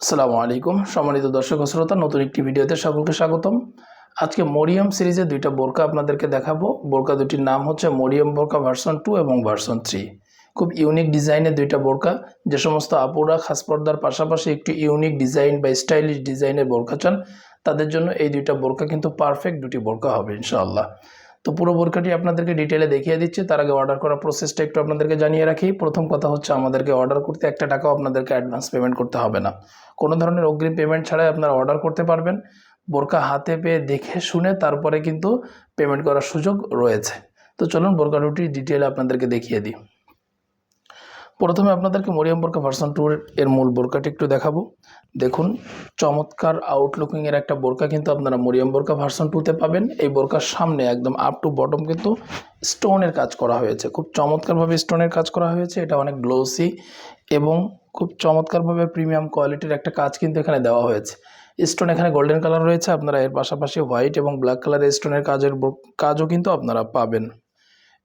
আসসালামু আলাইকুম। সম্মানিত দর্শক শ্রোতা, নতুন একটি ভিডিওতে সকলকে স্বাগতম। আজকে মরিয়ম সিরিজে দুইটা বোরকা আপনাদেরকে দেখাবো। বোরকা দুটির নাম হচ্ছে মরিয়ম বোরকা ভার্সন টু এবং ভার্সন থ্রি। খুব ইউনিক ডিজাইনের দুইটা বোরকা। যে সমস্ত আপুরা খাস পর্দার পাশাপাশি একটু ইউনিক ডিজাইন বা স্টাইলিশ ডিজাইনের বোরকা চান, তাদের জন্য এই দুইটা বোরকা কিন্তু পারফেক্ট দুটি বোরকা হবে, ইনশাআল্লাহ। তো পুরো বোরকাটি আপনাদেরকে ডিটেলে দেখিয়ে দিচ্ছি। তার আগে অর্ডার করার প্রসেসটা একটু আপনাদেরকে জানিয়ে রাখি। প্রথম কথা হচ্ছে, আমাদেরকে অর্ডার করতে একটা টাকাও আপনাদেরকে অ্যাডভান্স পেমেন্ট করতে হবে না। কোনো ধরনের অগ্রিম পেমেন্ট ছাড়াই আপনারা অর্ডার করতে পারবেন। বোরকা হাতে পেয়ে দেখে শুনে তারপরে কিন্তু পেমেন্ট করার সুযোগ রয়েছে। তো চলুন বোরকা রুটি ডিটেলে আপনাদেরকে দেখিয়ে দিই। প্রথমে আপনাদেরকে মরিয়াম বোরকা ভার্সন টুর এর মূল বোরকাটি একটু দেখাবো। দেখুন, চমৎকার আউটলুকিংয়ের একটা বোরকা কিন্তু আপনারা মরিয়াম বোরকা ভার্সন টুতে পাবেন। এই বোরকার সামনে একদম আপ টু বটম কিন্তু স্টোনের কাজ করা হয়েছে। খুব চমৎকারভাবে স্টোনের কাজ করা হয়েছে, এটা অনেক গ্লোসি এবং খুব চমৎকারভাবে প্রিমিয়াম কোয়ালিটির একটা কাজ কিন্তু এখানে দেওয়া হয়েছে। স্টোন এখানে গোল্ডেন কালার রয়েছে, আপনারা এর পাশাপাশি হোয়াইট এবং ব্ল্যাক কালারের স্টোনের কাজের কাজও কিন্তু আপনারা পাবেন।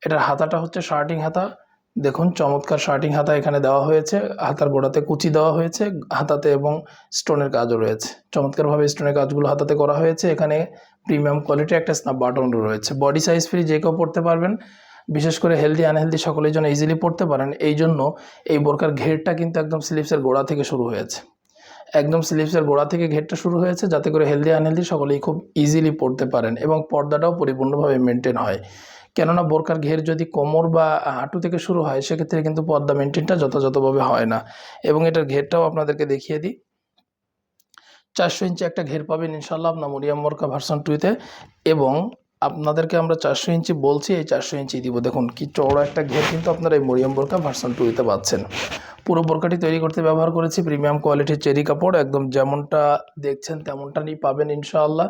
এটার হাতাটা হচ্ছে শার্টিং হাতা দেখুন, চমৎকার শার্টিং হাতা এখানে দেওয়া হয়েছে। হাতার গোড়াতে কুচি দেওয়া হয়েছে। হাতাতে এবং স্টোনের কাজও রয়েছে। চমৎকারভাবে স্টোনের কাজগুলো হাতাতে করা হয়েছে। এখানে প্রিমিয়াম কোয়ালিটির একটা স্ন্যাপ বাটনও রয়েছে। বডি সাইজ ফ্রি যে কেউ পড়তে পারবেন। বিশেষ করে হেলদি, আনহেলদি সকলের জন্য ইজিলি পড়তে পারেন। এই জন্য এই বোরকার ঘেরটা কিন্তু একদম স্লিপসের গোড়া থেকে শুরু হয়েছে। একদম স্লিপসের গোড়া থেকে ঘেরটা শুরু হয়েছে যাতে করে হেলদি, আনহেলদি সকলেই খুব ইজিলি পড়তে পারেন এবং পর্দাটাও পরিপূর্ণভাবে মেনটেন হয়। কেননা বোরকার ঘের যদি কোমর বা হাঁটু থেকে শুরু হয়, সেক্ষেত্রে কিন্তু পর্দা মেনটেনটা যথাযথভাবে হয় না। এবং এটার ঘেরটাও আপনাদেরকে দেখিয়ে দিই। চারশো ইঞ্চি একটা ঘের পাবেন ইনশাল্লাহ আপনার মরিয়াম বোরকা ভার্সন টুতে এবং আপনাদেরকে আমরা চারশো ইঞ্চি বলছি, এই চারশো ইঞ্চি দিব। দেখুন কি চওড়া একটা ঘের কিন্তু আপনারা এই মরিয়াম বোরকা ভার্সন টুতে পাচ্ছেন। পুরো বোরকাটি তৈরি করতে ব্যবহার করেছি প্রিমিয়াম কোয়ালিটির চেরি কাপড়, একদম যেমনটা দেখছেন তেমনটা নিয়ে পাবেন ইনশাআল্লাহ।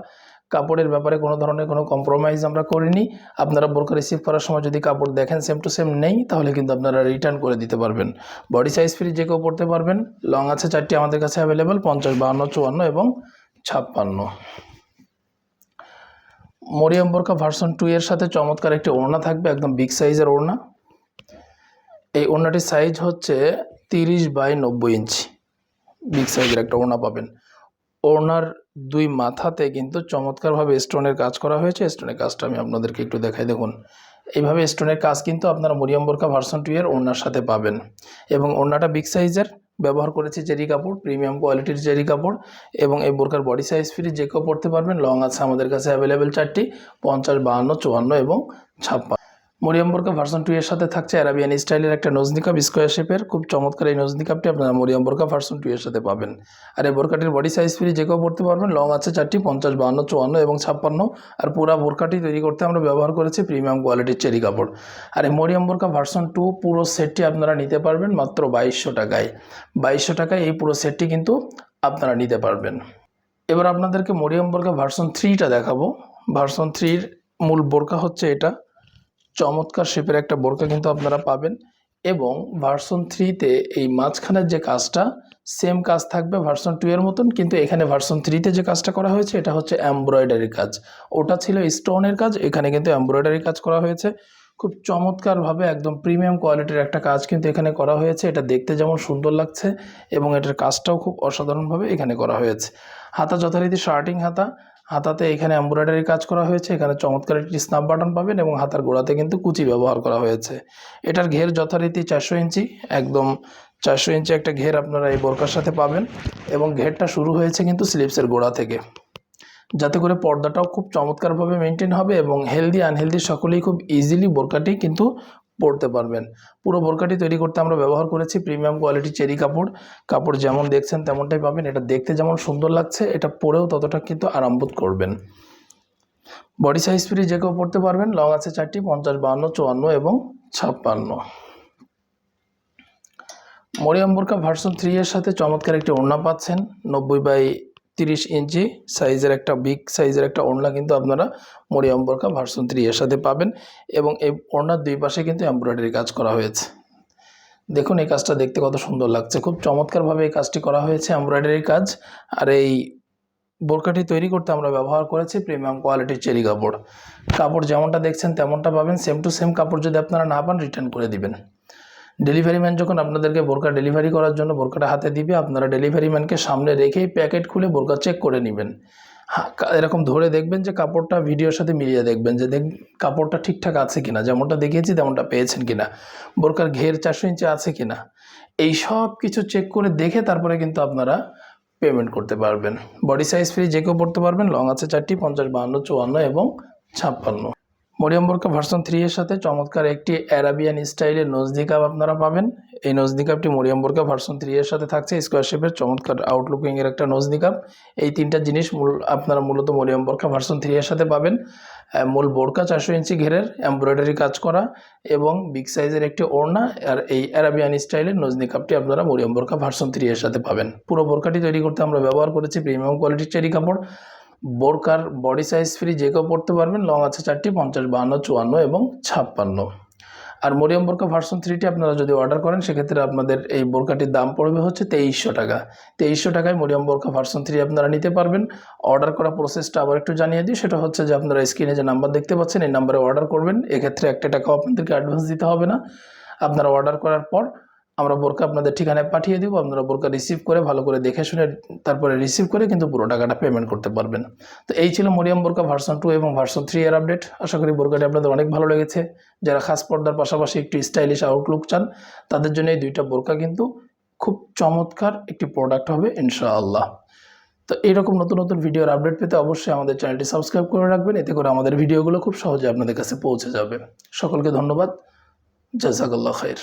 কাপড়ের ব্যাপারে কোনো ধরনের কোনো কম্প্রোমাইজ আমরা করিনি। আপনারা বোরকা রিসিভ করার সময় যদি কাপড় দেখেন সেম টু সেম নেই, তাহলে কিন্তু আপনারা রিটার্ন করে দিতে পারবেন। বডি সাইজ ফ্রি যে কেউ পড়তে পারবেন লং আছে চারটি আমাদের কাছে অ্যাভেলেবেল পঞ্চাশ, বাহান্ন, চুয়ান্ন এবং ছাপ্পান্ন। মরিয়াম বোরকা ভার্সন টু এর সাথে চমৎকার একটি ওড়না থাকবে, একদম বিগ সাইজের ওড়না। এই ওড়নাটির সাইজ হচ্ছে তিরিশ বাই নব্বই ইঞ্চি বিগ সাইজের একটা ওড়না পাবেন। ওড়নার দুই মাথাতে কিন্তু চমৎকারভাবে স্টোনের কাজ করা হয়েছে। স্টোনের কাজটা আমি আপনাদেরকে একটু দেখাই। দেখুন, এইভাবে স্টোনের কাজ কিন্তু আপনারা মরিয়াম বোরকা ভার্সন টু এর ওড়নার সাথে পাবেন। এবং ওড়নাটা বিগ সাইজের, ব্যবহার করেছি জেরি কাপড়, প্রিমিয়াম কোয়ালিটির জেরি কাপড় এবং এই বোরকার বডি সাইজ ফ্রি যে কেউ পড়তে পারবেন। লং আছে আমাদের কাছে অ্যাভেলেবেল চারটি, পঞ্চাশ, বাহান্ন, চুয়ান্ন এবং ছাপ্পান্ন। মরিয়াম বোরকা ভার্সন টু এর সাথে থাকছে অ্যারাবিয়ান স্টাইলের একটা নজনিকাপ স্কোয়ার শেপের খুব চমৎকার এই নজনিকাপটি আপনারা মরিয়াম বোরকা ভার্সন টু এর সাথে পাবেন। আর এই বোরকাটির বডি সাইজ ফ্রি যে কেউ পড়তে পারবেন লং আছে চারটি, পঞ্চাশ, বাহান্ন, চুয়ান্ন এবং ছাপ্পান্ন। আর পুরা বোরকাটি তৈরি করতে আমরা ব্যবহার করেছি প্রিমিয়াম কোয়ালিটির চেরি কাপড়। আর এই মরিয়াম বোরকা ভার্সন টু পুরো সেটটি আপনারা নিতে পারবেন মাত্র বাইশশো টাকায়। বাইশশো টাকায় এই পুরো সেটটি কিন্তু আপনারা নিতে পারবেন। এবার আপনাদেরকে মরিয়াম বোরকা ভার্সন থ্রিটা দেখাবো। ভার্সন থ্রির মূল বোরকা হচ্ছে এটা। চমৎকার শেপের একটা বোরকা কিন্তু আপনারা পাবেন এবং ভার্সন থ্রিতে এই মাঝখানের যে কাজটা সেম কাজ থাকবে ভার্সন টু এর মতন, কিন্তু এখানে ভার্সন থ্রিতে যে কাজটা করা হয়েছে, এটা হচ্ছে এমব্রয়ডারি কাজ। ওটা ছিল স্টোনের কাজ, এখানে কিন্তু এমব্রয়ডারি কাজ করা হয়েছে। খুব চমৎকারভাবে একদম প্রিমিয়াম কোয়ালিটির একটা কাজ কিন্তু এখানে করা হয়েছে। এটা দেখতে যেমন সুন্দর লাগছে এবং এটার কাজটাও খুব অসাধারণভাবে এখানে করা হয়েছে। হাতা যথারীতি শার্টিং হাতা হাতাতে এখানে এমব্রয়ডারি কাজ করা হয়েছে, এখানে চমৎকার একটি স্ন্যাপ বাটন পাবেন এবং হাতার গোড়াতে কিন্তু কুচি ব্যবহার করা হয়েছে। এটার ঘের যথারীতি চারশো ইঞ্চি, একদম চারশো ইঞ্চি একটা ঘের আপনারা এই বোরকার সাথে পাবেন এবং ঘেরটা শুরু হয়েছে কিন্তু স্লিপসের গোড়া থেকে। যাতে করে পর্দাটাও খুব চমৎকারভাবে মেনটেন হবে এবং হেলদি আনহেলদি সকলেই খুব ইজিলি বোরকাটি কিন্তু পরতে পারবেন। পুরো বোরকাটি তৈরি করতে আমরা ব্যবহার করেছি প্রিমিয়াম কোয়ালিটি চেরি কাপড়। কাপড় যেমন দেখছেন তেমনটাই পাবেন। এটা দেখতে যেমন সুন্দর লাগছে, এটা পরেও ততটা কিন্তু আরামবোধ করবেন। বডি সাইজ ফ্রি যে কেউ পড়তে পারবেন লং আছে চারটি, পঞ্চাশ বাহান্ন, চুয়ান্ন এবং ছাপ্পান্ন। মরিয়াম বোরকা ভার্সন থ্রি এর সাথে চমৎকার একটি ওড়না পাচ্ছেন, নব্বই বাই তিরিশ ইঞ্চি সাইজের একটা, বিগ সাইজের একটা ওড়না কিন্তু আপনারা মরিয়াম বোরকা ভার্সন থ্রি এর সাথে পাবেন এবং এই ওড়নার দুই পাশে কিন্তু এমব্রয়ডারি কাজ করা হয়েছে। দেখুন এই কাজটা দেখতে কত সুন্দর লাগছে। খুব চমৎকারভাবে এই কাজটি করা হয়েছে এমব্রয়ডারি কাজ। আর এই বোরকাটি তৈরি করতে আমরা ব্যবহার করেছি প্রিমিয়াম কোয়ালিটির চেরি কাপড়। কাপড় যেমনটা দেখছেন তেমনটা পাবেন। সেম টু সেম কাপড় যদি আপনারা না পান, রিটার্ন করে দিবেন। ডেলিভারি ম্যান যখন আপনাদেরকে বোরকা ডেলিভারি করার জন্য বোরকাটা হাতে দিবে, আপনারা ডেলিভারি ম্যানকে সামনে রেখেই প্যাকেট খুলে বোরকা চেক করে নেবেন। হ্যাঁ এরকম ধরে দেখবেন যে কাপড়টা ভিডিওর সাথে মিলিয়ে দেখবেন যে দেখ কাপড়টা ঠিকঠাক আছে কিনা, যেমনটা দেখিয়েছি তেমনটা পেয়েছেন কিনা, বোরকার ঘের চারশো ইঞ্চি আছে কিনা। এই সব কিছু চেক করে দেখে তারপরে কিন্তু আপনারা পেমেন্ট করতে পারবেন। বডি সাইজ ফ্রি যে কেউ পড়তে পারবেন লং আছে চারটি, পঞ্চাশ, বাহান্ন, চুয়ান্ন এবং ছাপ্পান্ন। মরিয়াম বোরকা ভার্সন থ্রি এর সাথে চমৎকার একটি অ্যারাবিয়ান স্টাইলের নজদি কাপ আপনারা পাবেন। এই নজদি কাপটি মরিয়াম বোরকা ভার্সন থ্রি এর সাথে থাকছে। স্কোয়ার শেপের চমৎকার আউটলুকিং এর একটা নজদি কাপ। এই তিনটা জিনিস মূল আপনারা মূলত মরিয়াম ভার্সন থ্রি এর সাথে পাবেন। মূল বোরকা চারশো ইঞ্চি ঘেরের এমব্রয়ডারি কাজ করা এবং বিগ সাইজের একটি ওড়না আর এই অ্যারাবিয়ান স্টাইলের নজনি কাপটি আপনারা মরিয়াম বোরকা ভার্সন থ্রি এর সাথে পাবেন। পুরো বোরকাটি তৈরি করতে আমরা ব্যবহার করেছি প্রিমিয়াম কোয়ালিটির চেরি কাপড়। বোরকার বডি সাইজ ফ্রি যে কেউ পড়তে পারবেন লং আছে চারটি, পঞ্চাশ, বাহান্ন, চুয়ান্ন এবং ছাপ্পান্ন। আর মরিয়াম বোরকা ভার্সন থ্রিটি আপনারা যদি অর্ডার করেন, সেক্ষেত্রে আপনাদের এই বোরকাটির দাম পড়বে হচ্ছে তেইশশো টাকা। তেইশশো টাকায় মরিয়াম বোরকা ভার্সন থ্রি আপনারা নিতে পারবেন। অর্ডার করা প্রসেসটা আবার একটু জানিয়ে দিই, সেটা হচ্ছে যে আপনারা স্ক্রিনে যে নাম্বার দেখতে পাচ্ছেন, এই নাম্বারে অর্ডার করবেন। এক্ষেত্রে একটা টাকাও আপনাদেরকে অ্যাডভান্স দিতে হবে না। আপনারা অর্ডার করার পর আমরা বোরকা আপনাদের ঠিকানায় পাঠিয়ে দেবো, আপনারা বোরকা রিসিভ করে ভালো করে দেখে শুনে তারপরে রিসিভ করে কিন্তু পুরো টাকাটা পেমেন্ট করতে পারবেন। তো এই ছিল মরিয়াম বোরকা ভার্সন টু এবং ভার্সন থ্রি এর আপডেট আশা করি বোরকাটি আপনাদের অনেক ভালো লেগেছে। যারা খাস পর্দার পাশাপাশি একটু স্টাইলিশ আউটলুক চান, তাদের জন্য এই দুইটা বোরকা কিন্তু খুব চমৎকার একটি প্রোডাক্ট হবে ইনশাআল্লাহ। তো এইরকম নতুন নতুন ভিডিওর আপডেট পেতে অবশ্যই আমাদের চ্যানেলটি সাবস্ক্রাইব করে রাখবেন, এতে করে আমাদের ভিডিওগুলো খুব সহজে আপনাদের কাছে পৌঁছে যাবে। সকলকে ধন্যবাদ। জাজাকাল্লাহ খাইর।